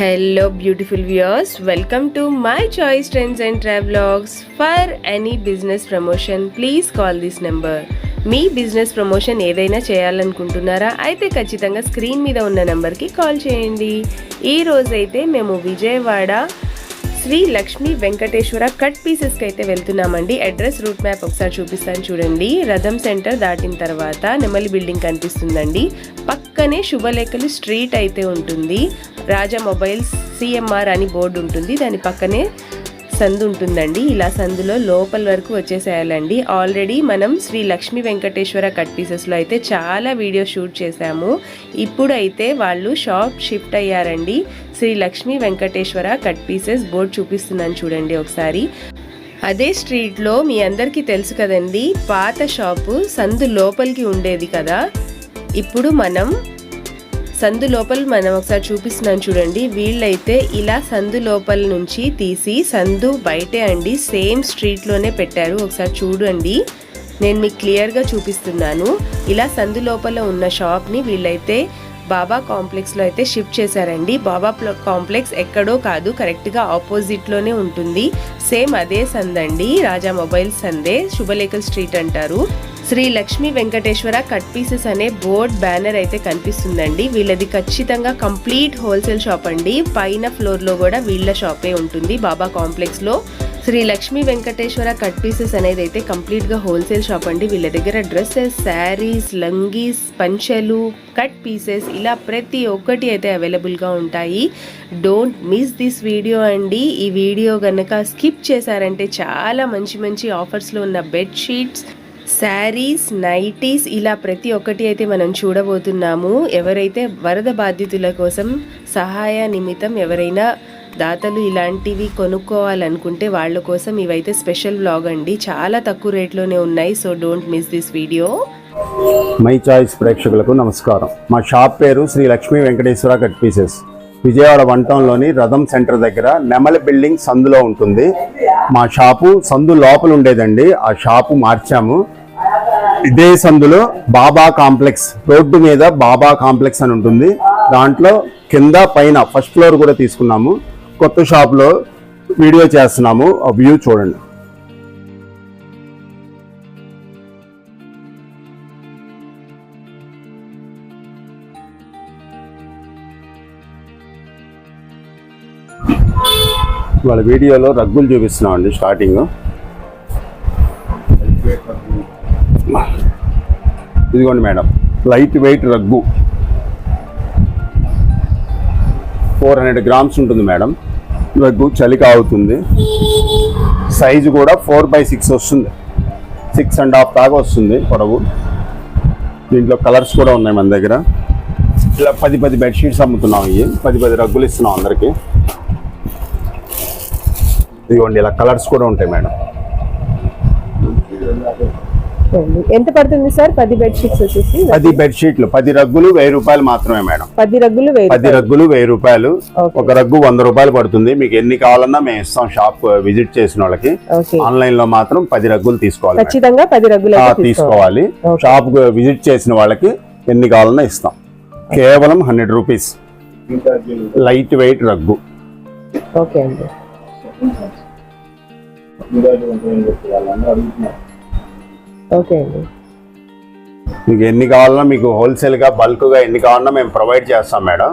Hello beautiful viewers welcome to my choice trends and travelogs for any business promotion please call this number me business promotion ఏదైనా చేయాలనుకుంటున్నారా? అయితే ఖచ్చితంగా screen మీద ఉన్న నెంబర్కి call చేయండి. ఈ రోజైతే మేము విజయవాడ శ్రీ లక్ష్మీ వెంకటేశ్వర కట్ పీసెస్కి అయితే వెళ్తున్నామండి. అడ్రస్ రూట్ మ్యాప్ ఒకసారి చూపిస్తాను చూడండి. రథం సెంటర్ దాటిన తర్వాత నెమలి బిల్డింగ్ కనిపిస్తుందండి. పక్కనే శుభలేఖలు స్ట్రీట్ అయితే ఉంటుంది. రాజా మొబైల్స్ సిఎంఆర్ అని బోర్డు ఉంటుంది. దాని పక్కనే సందు ఉంటుందండి ఇలా సందులో లోపల వరకు వచ్చేసేయాలండి. ఆల్రెడీ మనం శ్రీ లక్ష్మీ వెంకటేశ్వర కట్ పీసెస్లో అయితే చాలా వీడియో షూట్ చేశాము. ఇప్పుడైతే వాళ్ళు షాప్ షిఫ్ట్ అయ్యారండి. Shri Lakshmi Venkateswara cut pieces board చూపిస్తున్నాను చూడండి ఒకసారి. అదే స్ట్రీట్లో మీ అందరికీ తెలుసు కదండి పాత షాపు సందు లోపలికి ఉండేది కదా. ఇప్పుడు మనం సందు లోపల మనం ఒకసారి చూపిస్తున్నాను చూడండి. వీళ్ళైతే ఇలా సందు లోపల నుంచి తీసి సందు బయటే అండి. సేమ్ స్ట్రీట్లోనే పెట్టారు. ఒకసారి చూడండి. నేను మీకు క్లియర్గా చూపిస్తున్నాను. ఇలా సందు లోపల ఉన్న షాప్ని వీళ్ళైతే బాబా కాంప్లెక్స్లో అయితే షిఫ్ట్ చేశారండి. బాబా కాంప్లెక్స్ ఎక్కడో కాదు. కరెక్ట్గా ఆపోజిట్లోనే ఉంటుంది. సేమ్ అదే సందండి. రాజా మొబైల్ సందే శుభలేఖల్ స్ట్రీట్ అంటారు. శ్రీ లక్ష్మీ వెంకటేశ్వర కట్ పీసెస్ అనే బోర్డ్ బ్యానర్ అయితే కనిపిస్తుందండి. వీళ్ళది ఖచ్చితంగా కంప్లీట్ హోల్సేల్ షాప్ అండి. పైన ఫ్లోర్లో కూడా వీళ్ళ షాపే ఉంటుంది. బాబా కాంప్లెక్స్లో శ్రీ లక్ష్మీ వెంకటేశ్వర కట్ పీసెస్ అనేది అయితే కంప్లీట్గా హోల్సేల్ షాప్ అండి. వీళ్ళ దగ్గర డ్రెస్సెస్ శారీస్ లంగీస్ పంచెలు కట్ పీసెస్ ఇలా ప్రతి ఒక్కటి అయితే అవైలబుల్గా ఉంటాయి. డోంట్ మిస్ దిస్ వీడియో అండి. ఈ వీడియో కనుక స్కిప్ చేశారంటే చాలా మంచి మంచి ఆఫర్స్లో ఉన్న బెడ్షీట్స్ శారీస్ నైటీస్ ఇలా ప్రతి ఒక్కటి అయితే మనం చూడబోతున్నాము. ఎవరైతే వరద బాధితుల కోసం సహాయ నిమిత్తం ఎవరైనా దాతలు ఇలాంటివి కొనుక్కోవాలనుకుంటే వాళ్ళ కోసం ఇవైతే స్పెషల్ బ్లాగ్ అండి. చాలా తక్కువ రేట్లోనే ఉన్నాయి so don't miss this video. My choice ప్రేక్షకులకు నమస్కారం. మా షాప్ పేరు Shri Lakshmi Venkateswara cut pieces. Vijayawada one టౌన్లోని రథం సెంటర్ దగ్గర నెమలి బిల్డింగ్ సందులో ఉంటుంది. మా షాపు సందు లోపల ఉండేదండి. ఆ షాపు మార్చాము. ఇదే సందులో బాబా కాంప్లెక్స్. రోడ్డు మీద బాబా కాంప్లెక్స్ అని ఉంటుంది. దాంట్లో కింద పైన ఫస్ట్ ఫ్లోర్ కూడా తీసుకున్నాము. కొత్త షాప్లో వీడియో చేస్తున్నాము. ఆ వ్యూ చూడండి. వాళ్ళ వీడియోలో రగ్గులు చూపిస్తున్నాం అండి స్టార్టింగ్. ఇదిగోండి madam light weight rug. Four hundred grams ఉంటుంది మేడం. రగ్గు చలికి అవుతుంది సైజు కూడా ఫోర్ బై సిక్స్ వస్తుంది. సిక్స్ అండ్ హాఫ్ దాకా వస్తుంది పొడవు. దీంట్లో కలర్స్ కూడా ఉన్నాయి మన దగ్గర. ఇలా పది పది బెడ్షీట్స్ అమ్ముతున్నాం ఇవి. పది పది రగ్గులు ఇస్తున్నాం అందరికీ. ఇదిగోండి ఇలా కలర్స్ కూడా ఉంటాయి మేడం. ఎంత పడుతుంది సార్? పది బెడ్షీట్స్ వచ్చేసి? పది బెడ్షీట్లు పది రగ్గులు వెయ్యి రూపాయలు మాత్రమే మేడం. పది రగ్గులు పది రగ్గులు వెయ్యి రూపాయలు. ఒక రగ్గు వంద రూపాయలు పడుతుంది. మీకు ఎన్ని కావాలన్నా మేము ఇస్తాం షాప్ విజిట్ చేసిన వాళ్ళకి. ఓకే. ఆన్లైన్లో మాత్రం పది రగ్గులు తీసుకోవాలి. ఖచ్చితంగా పది రగ్గులు తీసుకోవాలి. షాప్ విజిట్ చేసిన వాళ్ళకి ఎన్ని కావాలన్నా ఇస్తాం. కేవలం hundred rupees. Light weight rug. Okay అండి. ఓకే అండి. మీకు ఎన్ని కావాలన్నా మీకు హోల్సేల్గా బల్క్గా ఎన్ని కావాలన్నా మేము ప్రొవైడ్ చేస్తాం మేడం.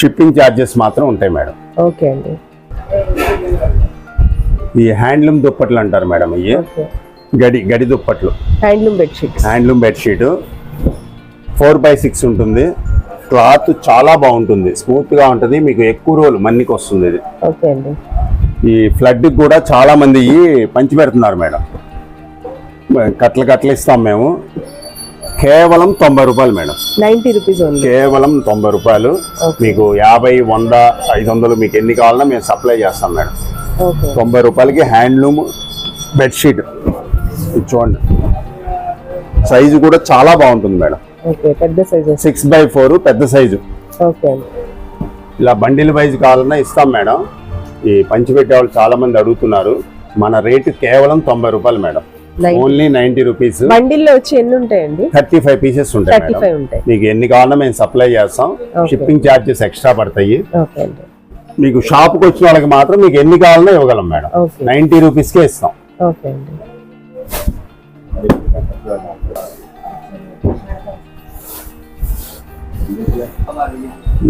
షిప్పింగ్ ఛార్జెస్ మాత్రం ఉంటాయి మేడం. ఓకే అండి. ఈ హ్యాండ్లూమ్ దుప్పట్లు అంటారు మేడం ఇవి. గడి గడి దుప్పట్లు. Handloom bedsheets handloom bedsheet four by six ఉంటుంది. క్లాత్ చాలా బాగుంటుంది. స్మూత్గా ఉంటుంది. మీకు ఎక్కువ రోజులు మన్నికి వస్తుంది ఇది. ఓకే అండి. ఈ ఫ్లడ్ కూడా చాలా మంది పంచి పెడుతున్నారు మేడం. కట్ల కట్టలు ఇస్తాం మేము. కేవలం తొంభై రూపాయలు మేడం. నైంటీ రూపీస్ కేవలం తొంభై రూపాయలు. మీకు యాభై వంద ఐదు వందలు మీకు ఎన్ని కావాలన్నా మేము సప్లై చేస్తాం మేడం. తొంభై రూపాయలకి హ్యాండ్లూమ్ బెడ్షీట్. చూడండి. సైజు కూడా చాలా బాగుంటుంది మేడం. పెద్ద సైజ్. సిక్స్ బై ఫోర్ పెద్ద సైజు. ఇలా బండిల్ వైజ్ కావాలన్నా ఇస్తాం మేడం. ఈ పంచి పెట్టే వాళ్ళు చాలా మంది అడుగుతున్నారు. మన రేటు కేవలం తొంభై రూపాయలు మేడం. ఓన్లీ నైన్టీ రూపీస్ బండిల్లో వచ్చి ఎన్ని ఉంటాయండి? థర్టీ ఫైవ్ పీసెస్ ఉంటాయి. మీకు ఎన్ని కావాలన్నా మేము సప్లై చేస్తాం. Okay. షిప్పింగ్ ఛార్జెస్ ఎక్స్ట్రా పడతాయి. మీకు షాప్కి వచ్చిన వాళ్ళకి మాత్రం మీకు ఎన్ని కావాలన్నా ఇవ్వగలం మేడం ఓకే నైంటీ రూపీస్కే ఇస్తాం.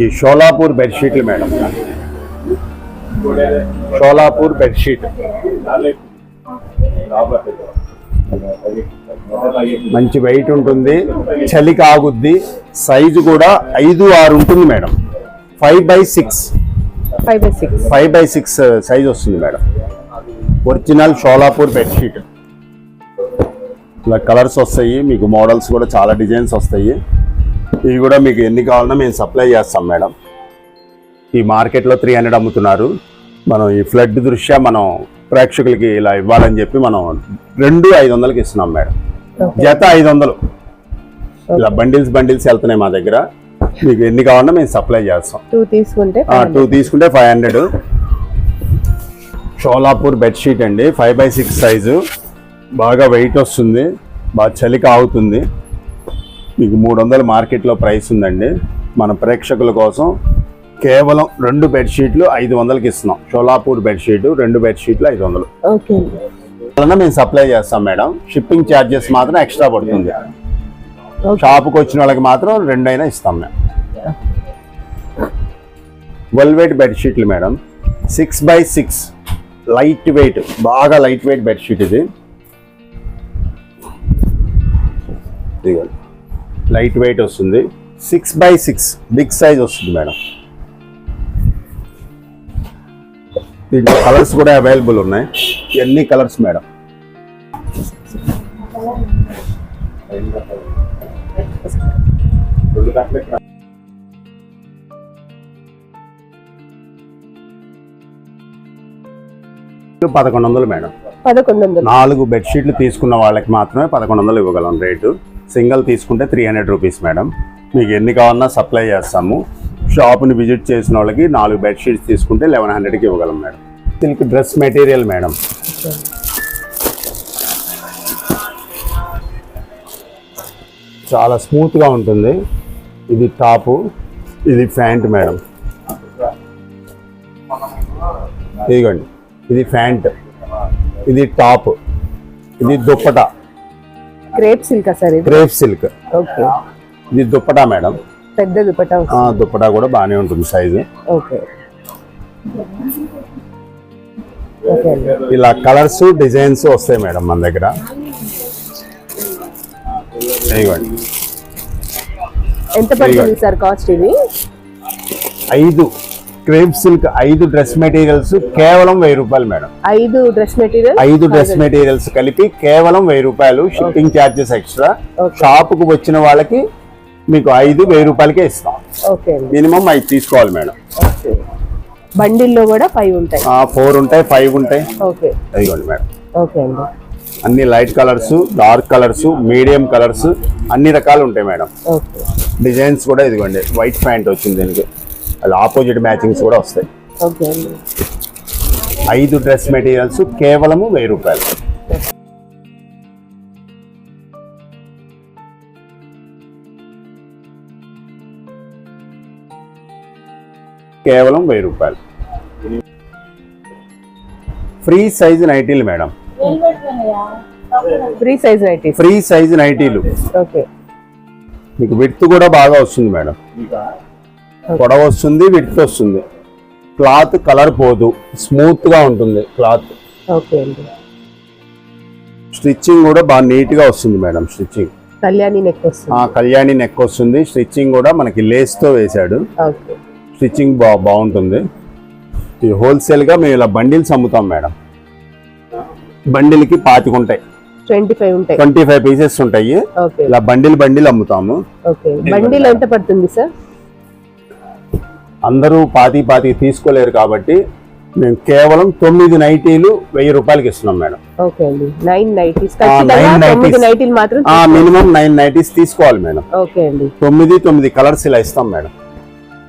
ఈ షోలాపూర్ బెడ్షీట్లు మేడం షోలాపూర్ బెడ్షీట్ మంచి వెయిట్ ఉంటుంది. చలి కాగుద్ది. సైజు కూడా ఐదు ఆరు ఉంటుంది madam. Five by six five by six five by six size వస్తుంది మేడం. ఒరిజినల్ షోలాపూర్ బెడ్షీట్ ఇలా కలర్స్ వస్తాయి. మీకు మోడల్స్ కూడా చాలా డిజైన్స్ వస్తాయి. ఇవి కూడా మీకు ఎన్ని కావాలన్నా మేము సప్లై చేస్తాం మేడం. ఈ మార్కెట్లో త్రీ హండ్రెడ్ అమ్ముతున్నారు. మనం ఈ ఫ్లడ్ దృష్ట్యా మనం ప్రేక్షకులకి ఇలా ఇవ్వాలని చెప్పి మనం రెండు ఐదు వందలకి ఇస్తున్నాం మేడం. జత ఐదు వందలు. ఇలా బండిల్స్ బండిల్స్ వెళ్తున్నాయి మా దగ్గర. మీకు ఎన్ని కావాలన్నా మేము సప్లై చేస్తాం. టూ తీసుకుంటే టూ తీసుకుంటే ఫైవ్ హండ్రెడ్ షోలాపూర్ బెడ్షీట్ అండి. ఫైవ్ బై సిక్స్ సైజు బాగా వెయిట్ వస్తుంది. బాగా చలి కాగుతుంది మీకు మూడు వందలు మార్కెట్లో ప్రైస్ ఉందండి. మన ప్రేక్షకుల కోసం కేవలం రెండు బెడ్షీట్లు ఐదు వందలకి ఇస్తున్నాం. షోలాపూర్ బెడ్షీట్ రెండు బెడ్షీట్లు ఐదు వందలు. ఓకే వలన మేము సప్లై చేస్తాం మేడం. షిప్పింగ్ ఛార్జెస్ మాత్రం ఎక్స్ట్రా పడుతుంది. షాప్కి వచ్చిన వాళ్ళకి మాత్రం రెండైనా ఇస్తాం మేము వెల్వెట్ బెడ్షీట్లు madam. Six by six light weight బాగా లైట్ వెయిట్ బెడ్షీట్ ఇది. లైట్ వెయిట్ వస్తుంది. Six by six big size వస్తుంది మేడం. దీంట్లో కలర్స్ కూడా అవైలబుల్ ఉన్నాయి. ఎన్ని కలర్స్ మేడం? పదకొండు వందలు మేడం. పదకొండు వందలు. నాలుగు బెడ్షీట్లు తీసుకున్న వాళ్ళకి మాత్రమే పదకొండు వందలు ఇవ్వగలం రేటు. సింగిల్ తీసుకుంటే త్రీ హండ్రెడ్ రూపీస్ మేడం. మీకు ఎన్ని కావాలన్నా సప్లై చేస్తాము. షాప్ని విజిట్ చేసిన వాళ్ళకి నాలుగు బెడ్షీట్స్ తీసుకుంటే లెవెన్ హండ్రెడ్కి ఇవ్వగలం madam. Silk dress material madam. చాలా స్మూత్గా ఉంటుంది. ఇది టాపు ఇది ప్యాంట్ మేడం. ఇదిగోండి. ఇది ప్యాంట్ ఇది టాప్ ఇది dupatta. Crepe silk sir crepe silk. Okay. ఇది దుప్పటా మేడం. పెద్ద దుపట్టా ఆ, దుప్పటా కూడా బాగానే ఉంటుంది సైజు ఓకే. ఇలా కలర్స్ డిజైన్స్ వస్తాయి మేడం మన దగ్గర. ఎంత పడుతుంది సార్ కాస్ట్ ఇది? ఐదు. క్రేప్ సిల్క్ ఐదు డ్రెస్ మెటీరియల్స్ కేవలం వెయ్యి రూపాయలు మేడం. ఐదు డ్రెస్ మెటీరియల్? ఐదు డ్రెస్ మెటీరియల్స్ కలిపి కేవలం వెయ్యి రూపాయలు షిప్పింగ్ ఛార్జెస్ ఎక్స్ట్రా Okay. షాపుకు వచ్చిన వాళ్ళకి మీకు ఐదు వెయ్యి రూపాయలకే ఇస్తాం. మినిమం ఐదు తీసుకోవాలి మేడం. బండిల్లో కూడా ఫైవ్ ఉంటాయి. ఫోర్ ఉంటాయి ఫైవ్ ఉంటాయి. ఓకే. ఇదిగోండి మేడం. ఓకే అండి. అన్ని light colours dark colours medium colours అన్ని రకాలు ఉంటాయి మేడం. డిజైన్స్ కూడా ఇదిగోండి వైట్ ప్యాంట్ వచ్చింది దీనికి. అది ఆపోజిట్ మ్యాచింగ్స్ కూడా వస్తాయి. ఐదు డ్రెస్ మెటీరియల్స్ కేవలము వెయ్యి రూపాయలు. కేవలం వెయ్యి రూపాయలు. ఫ్రీ సైజ్ నైటీలు madam. Free size nighties free size నైటీలు. ఓకే. మీకు విడ్త్ కూడా బాగా వస్తుంది మేడం. పొడవ వస్తుంది విడ్త్ వస్తుంది. క్లాత్ కలర్ పోదు. స్మూత్గా ఉంటుంది క్లాత్. ఓకే అండి. స్టిచ్చింగ్ కూడా బాగా నీట్గా వస్తుంది మేడం స్టిచ్చింగ్. కళ్యాణి నెక్ వస్తుంది. కళ్యాణి నెక్ వస్తుంది. స్టిచ్చింగ్ కూడా మనకి లేస్తో వేశాడు. ఓకే. స్టిచ్చింగ్ బా బాగుంటుంది. ఇది హోల్సేల్గా మేము ఇలా బండిల్స్ అమ్ముతాం మేడం. బండిల్కి పాతిక ఉంటాయి. ట్వంటీ ఫైవ్ ఉంటాయి. ట్వంటీ ఫైవ్ పీసెస్ ఉంటాయి. ఇలా బండిల్ బండిల్ అమ్ముతాము. బండిల్ ఎంత పడుతుంది సార్? అందరూ పాతి పాతి తీసుకోలేరు కాబట్టి మేము కేవలం తొమ్మిది నైటీలు వెయ్యి రూపాయలకి ఇస్తున్నాం మేడం. మినిమం నైన్ నైటీస్ తీసుకోవాలి మేడం. తొమ్మిది తొమ్మిది కలర్స్ ఇలా ఇస్తాం మేడం.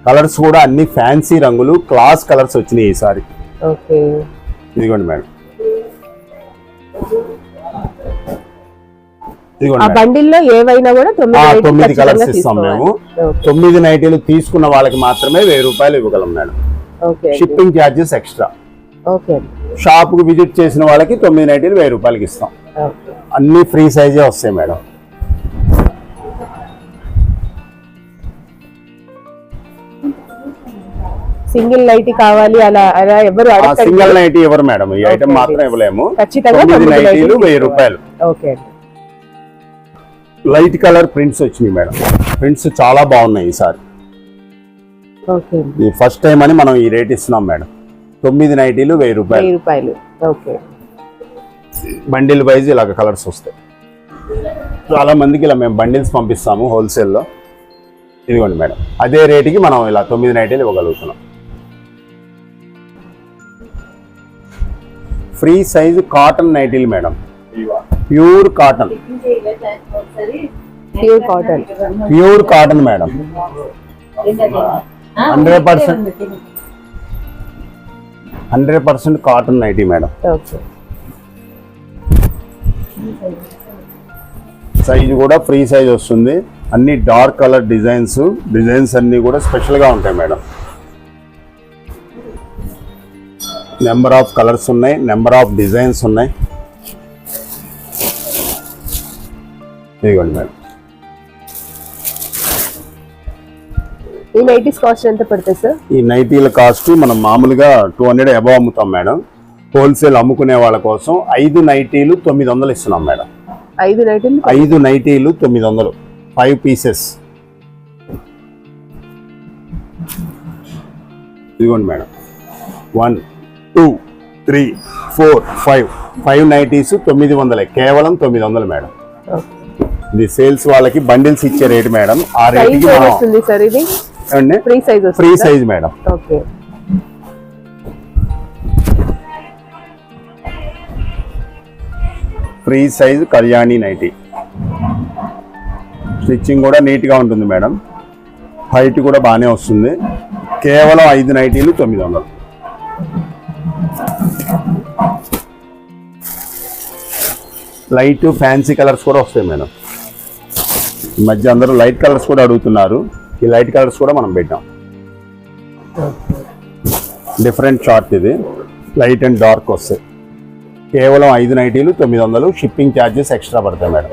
కలర్స్ కూడా అన్ని ఫ్యాన్సీ రంగులు క్లాస్ కలర్స్ వచ్చినాయి ఈసారి. ఇదిగోండి మేడం. బండిల్లో ఏవైనా కూడా తొమ్మిది కలర్స్ ఇస్తాం. మేము. తొమ్మిది నైటీలు తీసుకున్న వాళ్ళకి మాత్రమే వెయ్యి రూపాయలు ఇవ్వగలం మేడం. షిప్పింగ్ ఛార్జెస్ ఎక్స్ట్రా అండి షాప్కి విజిట్ చేసిన వాళ్ళకి తొమ్మిది నైటీలు వెయ్యి రూపాయలకి ఇస్తాం. అన్ని ఫ్రీ సైజే వస్తాయి మేడం. సింగిల్ నైట్ కావాలి అలా అలా ఎవరు సింగిల్ నైటీ ఇవ్వరు మేడం? ఈ ఐటమ్. మాత్రం ఇవ్వలేము. ఖచ్చితంగా నైటీలు వెయ్యి రూపాయలు. ఓకే లైట్ కలర్ ప్రింట్స్ వచ్చినాయి మేడం. ప్రింట్స్ చాలా బాగున్నాయి ఈసారి. ఈ ఫస్ట్ టైం అని మనం ఈ రేట్ ఇస్తున్నాం మేడం. తొమ్మిది నైటీలు వెయ్యి రూపాయలు. రూపాయలు. ఓకే బండిల్ వైజ్ ఇలాగ కలర్స్ వస్తాయి. చాలా మందికి ఇలా మేము బండిల్స్ పంపిస్తాము హోల్సేల్లో ఇదిగోండి మేడం. అదే రేటుకి మనం ఇలా తొమ్మిది నైటీలు ఇవ్వగలుగుతున్నాం. ఫ్రీ సైజు కాటన్ నైటీలు madam. Pure cotton. Pure cotton. Pure cotton madam. Hundred percent. Hundred percent cotton nighty madam. Okay. Size కూడా ఫ్రీ సైజ్ వస్తుంది. అన్ని డార్క్ కలర్ డిజైన్స్ డిజైన్స్ అన్ని కూడా స్పెషల్గా ఉంటాయి మేడం. నెంబర్ ఆఫ్ కలర్స్ ఉన్నాయి నెంబర్ ఆఫ్ డిజైన్స్ ఉన్నాయి. ఇదిగోండి మేడం. ఈ నైటీస్ కాస్ట్ ఎంత పడుతుంది సార్? ఈ నైటీల కాస్ట్ మనం మామూలుగా టూ హండ్రెడ్ అబవ్ అమ్ముతాం మేడం. హోల్సేల్ అమ్ముకునే వాళ్ళ కోసం ఐదు నైటీలు తొమ్మిది వందలు ఇస్తున్నాం మేడం. ఐదు నైటీలు ఐదు నైటీలు తొమ్మిది వందలు. ఫైవ్ పీసెస్ ఇదిగోండి madam. One two three four five. Five nighties తొమ్మిది వందలే. కేవలం తొమ్మిది వందలు మేడం. ఇది సేల్స్ వాళ్ళకి బండిల్స్ ఇచ్చే రేట్ మేడం. ఆ రేట్కి మనం ఏమండి? ఫ్రీ సైజ్ ఫ్రీ వస్తుంది size madam. Okay. Free size Kalyani nighty stitching కూడా నీట్గా ఉంటుంది మేడం. హైట్ కూడా బాగానే వస్తుంది. కేవలం ఐదు నైటీలు తొమ్మిది వందలు. లైట్ ఫ్యాన్సీ కలర్స్ కూడా వస్తాయి మేడం. ఈ మధ్య అందరూ లైట్ కలర్స్ కూడా అడుగుతున్నారు. ఈ లైట్ కలర్స్ కూడా మనం పెట్టాం. డిఫరెంట్ చార్ట్ ఇది. లైట్ అండ్ డార్క్ వస్తాయి. కేవలం ఐదు నైటీలు తొమ్మిది వందలు షిప్పింగ్ ఛార్జెస్ ఎక్స్ట్రా పడతాయి మేడం.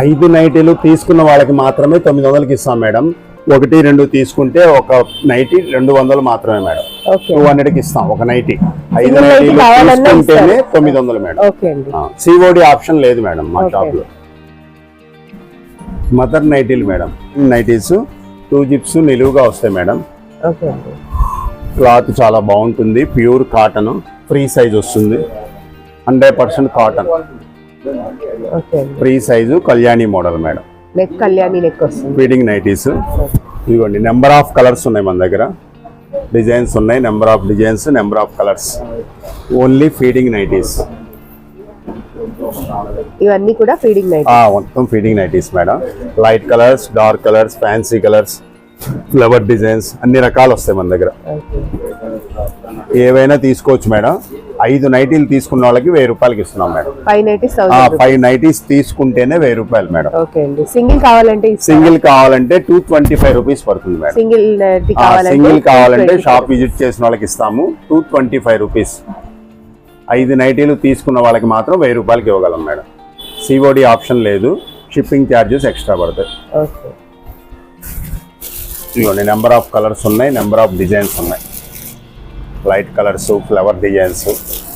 ఐదు నైటీలు తీసుకున్న వాళ్ళకి మాత్రమే తొమ్మిది వందలకి ఇస్తాం మేడం. ఒకటి రెండు తీసుకుంటే ఒక నైటీ రెండు వందలు మాత్రమే మేడం. ఓకే. టూ హండ్రెడ్కి ఇస్తాం ఒక నైటీ. ఐదు నైటీలు తీసుకుంటేనే. తొమ్మిది వందలు మేడం. సిఓడి ఆప్షన్ లేదు మేడం మా. షాప్లో మదర్ నైటీలు మేడం. నైటీస్ టూ జిప్స్ నిలువుగా వస్తాయి మేడం. క్లాత్ చాలా బాగుంటుంది ప్యూర్ కాటన్ ఫ్రీ సైజ్ వస్తుంది. Hundred percent cotton. Free size Kalyani model madam. Neck Kalyani neck వస్తుంది. Feeding nighties. ఇదిగోండి నెంబర్ ఆఫ్ కలర్స్ ఉన్నాయి మన దగ్గర. డిజైన్స్ ఉన్నాయి number of designs number of colours. Only feeding nighties. ఇవన్నీ కూడా ఫీడింగ్ నైట్ మొత్తం feeding nighties madam. Light colours dark colours fancy colours flower designs అన్ని రకాలు వస్తాయి మన దగ్గర. ఏవైనా తీసుకోవచ్చు మేడం. ఐదు నైటీలు తీసుకున్న వాళ్ళకి వెయ్యి రూపాయలకి ఇస్తున్నాం madam. Five nighties five nighties తీసుకుంటేనే వెయ్యి రూపాయలు మేడం. ఓకే అండి. సింగిల్ కావాలంటే సింగిల్ కావాలంటే టూ ట్వంటీ ఫైవ్ రూపీస్ పడుతుంది మేడం. సింగిల్ సింగిల్ కావాలంటే 225. షాప్ విజిట్ చేసిన వాళ్ళకి ఇస్తాము. Two twenty five rupees. ఐదు నైటీలు తీసుకున్న వాళ్ళకి మాత్రం వెయ్యి రూపాయలకి ఇవ్వగలం మేడం. సిఓడి ఆప్షన్ లేదు. షిప్పింగ్ ఛార్జెస్ ఎక్స్ట్రా పడతాయి. ఓకే. నెంబర్ ఆఫ్ కలర్స్ ఉన్నాయి నెంబర్ ఆఫ్ డిజైన్స్ ఉన్నాయి. Light colours flower designs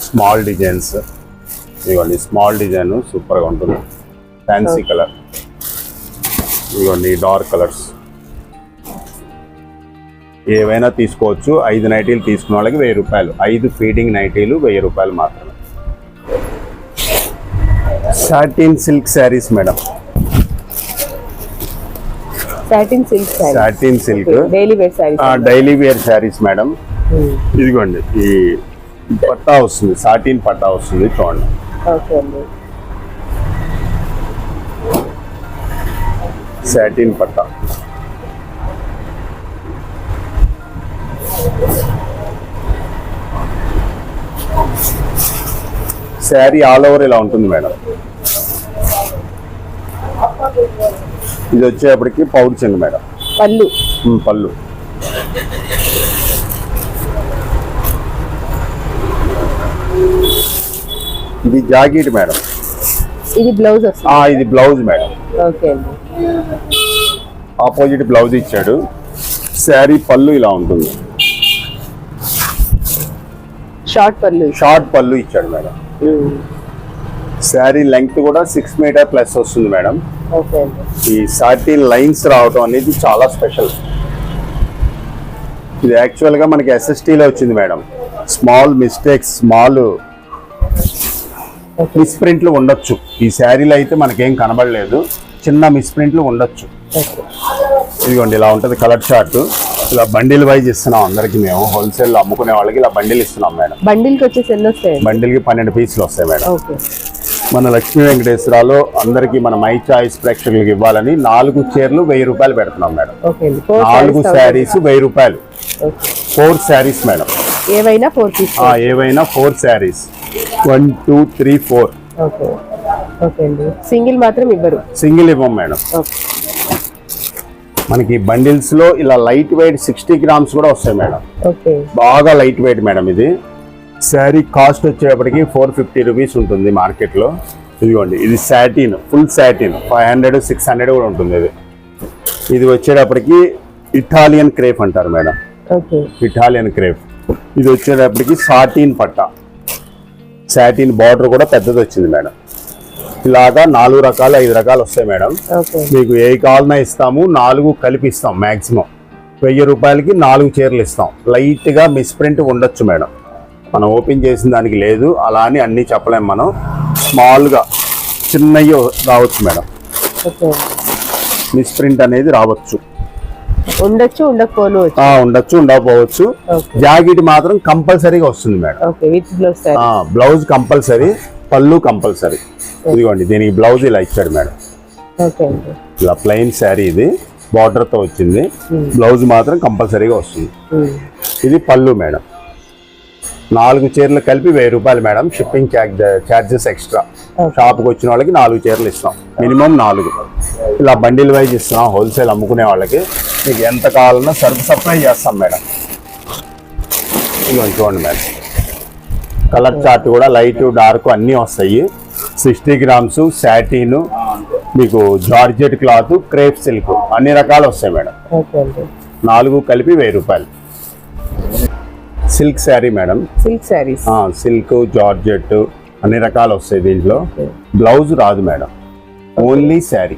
small designs. ఇదిగోండి స్మాల్ డిజైన్ సూపర్గా ఉంటుంది. ఫ్యాన్సీ కలర్ ఇదిగోండి డార్క్ కలర్స్ ఏవైనా తీసుకోవచ్చు. ఐదు నైటీలు తీసుకున్న వాళ్ళకి వెయ్యి రూపాయలు. ఐదు ఫీడింగ్ నైటీలు వెయ్యి రూపాయలు మాత్రమే. Satin silk sarees madam satin silk satin silk daily wear daily wear sarees madam ఇదిగోండి ఈ పట్టా వస్తుంది సాటిన్ పట్టా వస్తుంది చూడండి. సాటిన్ పట్టా. శారీ ఆల్ ఓవర్ ఇలా ఉంటుంది మేడం. ఇది వచ్చేప్పటికి పౌడ్ చెంగు మేడం. పళ్ళు. పళ్ళు. ఇది జాకెట్ మేడం. ఇది బ్లౌజ్ ఇది blouse madam. Okay opposite blouse ఇచ్చాడు. శారీ పళ్ళు ఇలా ఉంటుంది. షార్ట్ పళ్ళు. షార్ట్ పళ్ళు ఇచ్చాడు మేడం. శారీ లెంగ్త్ కూడా సిక్స్ మీటర్ ప్లస్ వస్తుంది మేడం. ఈ సాటిన్ లైన్స్ రావడం అనేది చాలా స్పెషల్. ఇది యాక్చువల్గా మనకి ఎస్ఎస్టీలో వచ్చింది madam. Small mistakes small okay మిస్ప్రింట్లు ఉండొచ్చు. ఈ శారీలో అయితే మనకేం కనబడలేదు. చిన్న మిస్ప్రింట్లు ఉండొచ్చు. ఓకే ఇదిగోండి ఇలా ఉంటుంది కలర్ చార్ట్. ఇలా బండిల్ వైజ్ ఇస్తున్నాం అందరికి మేము. హోల్సేల్ అమ్ముకునే వాళ్ళకి ఇలా బండిల్ ఇస్తున్నాం మేడం. బండిల్కి వచ్చేసి ఎన్ని వస్తాయండి? బండిల్కి పన్నెండు పీసులు వస్తాయి మేడం. మన లక్ష్మీ వెంకటేశ్వరరావు అందరికి మన మై చాయిస్ ప్రేక్షకులకు ఇవ్వాలని నాలుగు చీరలు వెయ్యి రూపాయలు పెడుతున్నాం మేడం. నాలుగు శారీస్ వెయ్యి రూపాయలు. Four saris madam. ఏవైనా ఫోర్ ఏవైనా four saris one two three four. Okay. Okay అండి. సింగిల్ మాత్రం ఇవ్వరు. సింగిల్ ఇవ్వం మేడం. మనకి బండిల్స్లో ఇలా లైట్ వెయిట్ సిక్స్టీ గ్రామ్స్ కూడా వస్తాయి మేడం. ఓకే. బాగా లైట్ వెయిట్ మేడం ఇది. శారీ కాస్ట్ వచ్చేటప్పటికి ఫోర్ ఫిఫ్టీ రూపీస్ ఉంటుంది మార్కెట్లో. ఇదిగోండి ఇది satin full satin. Five hundred six hundred కూడా ఉంటుంది ఇది. ఇది వచ్చేటప్పటికి ఇటాలియన్ క్రేప్ అంటారు మేడం. Italian crepe. ఇది వచ్చేటప్పటికి సాటిన్ పట్ట. సాటిన్ బార్డర్ కూడా పెద్దది వచ్చింది మేడం. ఇలాగా నాలుగు రకాలు ఐదు రకాలు వస్తాయి మేడం. మీకు ఏ కావాలన్నా ఇస్తాము నాలుగు కలిపి ఇస్తాం మ్యాక్సిమం వెయ్యి రూపాయలకి నాలుగు చీరలు ఇస్తాం. లైట్గా మిస్ప్రింట్ ఉండొచ్చు మేడం. మనం ఓపెన్ చేసిన దానికి లేదు. అలా అని అన్నీ చెప్పలేం మనం. స్మాల్గా చిన్నవి రావచ్చు మేడం. మిస్ప్రింట్ అనేది రావచ్చు. ఉండొచ్చు ఉండకపోవచ్చు? ఉండొచ్చు ఉండకపోవచ్చు. జాకెట్ మాత్రం కంపల్సరీగా వస్తుంది మేడం. బ్లౌజ్ కంపల్సరీ పళ్ళు కంపల్సరీ. ఇదిగోండి దీనికి బ్లౌజ్ ఇలా ఇచ్చాడు మేడం. ఇలా ప్లెయిన్ శారీ ఇది border తో వచ్చింది బ్లౌజ్ మాత్రం కంపల్సరీగా వస్తుంది. ఇది పళ్ళు మేడం. నాలుగు చీరలు కలిపి వెయ్యి రూపాయలు మేడం షిప్పింగ్ ఛార్జెస్ ఎక్స్ట్రా షాప్కి వచ్చిన వాళ్ళకి నాలుగు చీరలు ఇస్తాం. మినిమం నాలుగు. ఇలా బండిల్ వైజ్ ఇస్తున్నాం హోల్సేల్ అమ్ముకునే వాళ్ళకి. మీకు ఎంత కావాలన్నా సర్ఫ్ సప్లై చేస్తాం మేడం. ఇదిగోండి చూడండి మేడం. కలర్ చార్ట్ కూడా లైట్ డార్క్ అన్నీ వస్తాయి. సిక్స్టీ గ్రామ్స్ శాటీన్ మీకు జార్జెట్ క్లాత్ క్రేప్ సిల్క్ అన్ని రకాలు వస్తాయి మేడం. నాలుగు కలిపి వెయ్యి రూపాయలు. Silk sari madam. Silk saris. Silk georgette అన్ని రకాలు వస్తాయి దీంట్లో. బ్లౌజ్ రాదు madam. Only sari.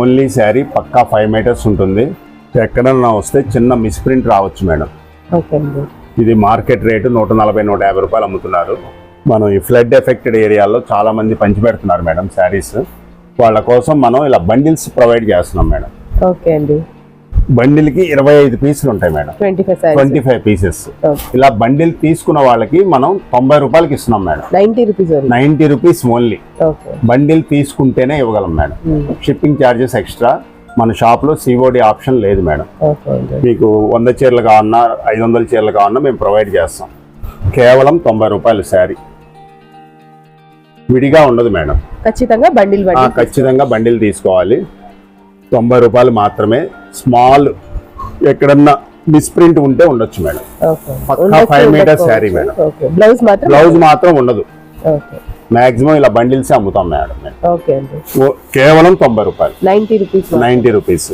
Only sari పక్కా ఫైవ్ మీటర్స్ ఉంటుంది. ఎక్కడన్నా వస్తే చిన్న మిస్ప్రింట్ రావచ్చు మేడం. ఇది మార్కెట్ రేటు నూట నలభై నూట యాభై రూపాయలు అమ్ముతున్నారు. మనం ఈ ఫ్లడ్ ఎఫెక్టెడ్ ఏరియాలో చాలా మంది పంచిపెడుతున్నారు మేడం శారీస్. వాళ్ళ కోసం మనం ఇలా బండిల్స్ ప్రొవైడ్ చేస్తున్నాం మేడం. ఓకే అండి. బండిల్కి ఇరవై ఐదు పీసులు ఉంటాయి మేడం. Twenty five pieces. ఇలా బండిల్ తీసుకున్న వాళ్ళకి మనం తొంభై రూపాయలకి ఇస్తున్నాం madam. Ninety rupees only ninety rupees only. Bundle తీసుకుంటేనే ఇవ్వగలం మేడం. షిప్పింగ్ ఛార్జెస్ ఎక్స్ట్రా మన షాప్లో సిఓడి ఆప్షన్ లేదు మేడం. మీకు వంద చీరలు కావన్నా ఐదు వందల చీరలు కావన్నా మేము ప్రొవైడ్ చేస్తాం. కేవలం తొంభై రూపాయలు శారీ. విడిగా ఉండదు మేడం. ఖచ్చితంగా బండిల్ ఖచ్చితంగా బండిల్ తీసుకోవాలి. తొంభై రూపాయలు మాత్రమే స్మాల్ ఎక్కడన్నా మిస్ప్రింట్ ఉంటే ఉండొచ్చు మేడం. పక్కా meter ఉండకపోవచ్చు. saree madam. బ్లౌజ్ మాత్రం? బ్లౌజ్ మాత్రం ఉండదు. మాక్సిమం ఇలా బండిల్సే అమ్ముతాం మేడం కేవలం తొంభై రూపాయలు. Ninety rupees ninety rupees